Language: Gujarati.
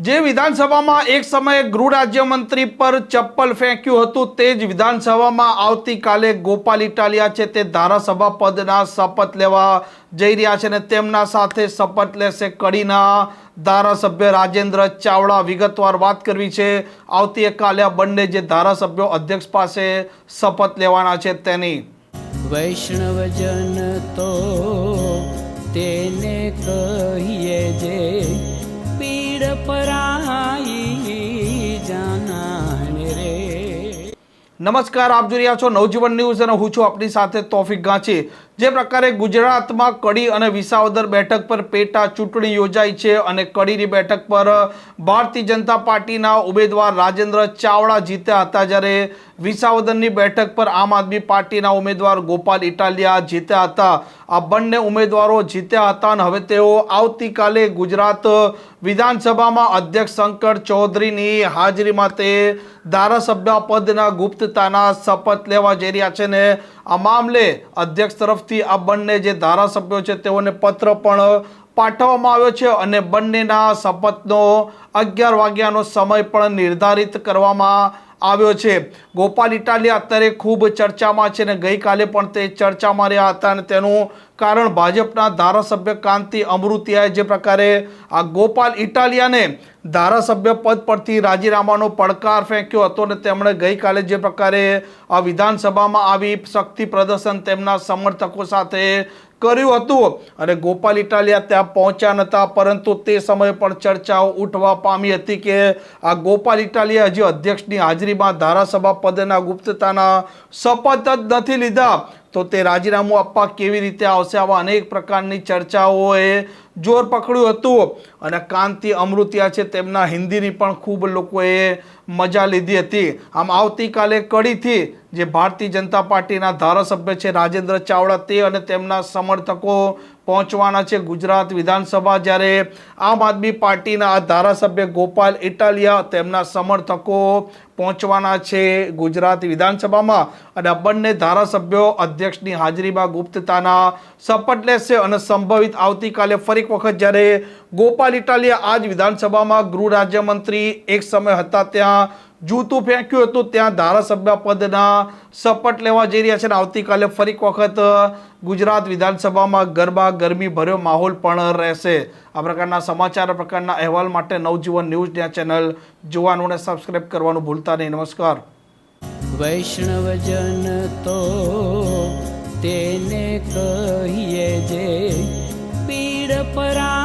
જે વિધાનસભામાં એક સમયે ગૃહ રાજ્યમંત્રી પર ચપ્પલ ફેંક્યું હતું, તે જ વિધાનસભામાં આવતીકાલે ગોપાલ ઇટાલિયા છે તે ધારાસભા પદના શપથ લેવા જઈ રહ્યા છે અને તેમના સાથે શપથ લેશે કડીના ધારાસભ્ય રાજેન્દ્ર ચાવડા. વિગતવાર વાત કરવી છે, આવતીકાલે આ બંને જે ધારાસભ્યો અધ્યક્ષ પાસે શપથ લેવાના છે તેની. વૈષ્ણવજન તો તેને કહીએ જે નમસ્કાર આપ જોઈ રહ્યા છો નવજીવન ન્યૂઝ અને હું છું આપની સાથે તોફિક ગાંચી. જે પ્રકારે ગુજરાતમાં કડી અને વિસાવદર બેઠક પર પેટા ચૂંટણી યોજાઈ છે અને કડીની બેઠક પર ભારતીય જનતા પાર્ટીના ઉમેદવાર રાજેન્દ્ર ચાવડા જીત્યા હતા જ્યારે વિસાવદરની બેઠક પર આમ આદમી પાર્ટીના ઉમેદવાર ગોપાલ ઇટાલિયા જીત્યા હતા. આ બંને ઉમેદવારો જીત્યા હતા અને હવે તેઓ આવતીકાલે ગુજરાત વિધાનસભામાં અધ્યક્ષ શંકર ચૌધરીની હાજરીમાં તે ધારાસભ્ય પદના ગુપ્તતાના શપથ લેવા જઈ રહ્યા છે ને આ મામલે અધ્યક્ષ તરફથી આ બંને જે ધારાસભ્યો છે તેઓને પત્ર પણ પાઠવવામાં આવ્યો છે અને બંનેના શપથનો અગિયાર વાગ્યાનો સમય પણ નિર્ધારિત કરવામાં આવ્યો છે. ગોપાલ ઇટાલિયા અત્યારે ખૂબ ચર્ચામાં છે ને ગઈકાલે પણ તે ચર્ચામાં રહ્યા હતા અને તેનું કારણ ભાજપના ધારાસભ્ય કાંતિ અમૃતિયાએ જે પ્રકારે આ ગોપાલ ઇટાલિયાને ધારાસભ્ય પદ પરથી રાજીનામાનો પડકાર ફેંક્યો હતો અને તેમણે ગઈકાલે જે પ્રકારે આ વિધાનસભામાં આવી શક્તિ પ્રદર્શન તેમના સમર્થકો સાથે કર્યું હતું. અને ગોપાલ ઇટાલિયા ત્યાં પહોંચ્યા નહોતા પરંતુ તે સમયે પણ ચર્ચાઓ ઉઠવા પામી હતી કે આ ગોપાલ ઇટાલિયા હજી અધ્યક્ષની હાજરીમાં ધારાસભા પદના ગુપ્તતાના શપથ જ નથી લીધા. તો તે રાજીનામું આપવા કેવી રીતે આવશે? આવા અનેક પ્રકારની ચર્ચાઓએ જોર પકડ્યું હતું. અને કાંતિ અમૃતિયા છે તેમના હિન્દીની પણ ખૂબ લોકોએ મજા લીધી હતી. આમ આવતીકાલે કડીથી જે ભારતીય જનતા પાર્ટીના ધારાસભ્ય છે રાજેન્દ્ર ચાવડા, તે અને તેમના સમર્થકો પહોંચવાના છે. ગુજરાત વિધાનસભા જ્યારે આમ આદમી પાર્ટીના ધારાસભ્ય ગોપાલ ઇટાલિયા તેમના સમર્થકો પહોંચવાના છે ગુજરાત વિધાનસભામાં. અને બંને ધારાસભ્યો અધ્યક્ષની હાજરીમાં ગુપ્તતાના શપથ લેશે અને સંભવિત આવતીકાલે ફરી વખત જ્યારે ગોપાલ ઇટાલિયા આજ વિધાનસભામાં ગૃહ રાજ્યમંત્રી એક સમય હતા ત્યાં જૂતું ફેંક્યું હતું, ત્યાં ધારાસભ્ય પદના શપથ લેવા જઈ રહ્યા છે અને આવતીકાલે ફરી વખત ગુજરાત વિધાનસભામાં ગરબા ગરમી ભર્યો માહોલ પણ રહેશે. આ પ્રકારના સમાચાર પ્રકારના અહેવાલ માટે નવજીવન ન્યૂઝ ત્યાં ચેનલ જોવાનું અને સબસ્ક્રાઇબ કરવાનું ભૂલતા નહીં. નમસ્કાર. વૈષ્ણવજન તો તેને કહીએ જે, પીડ પરાઈ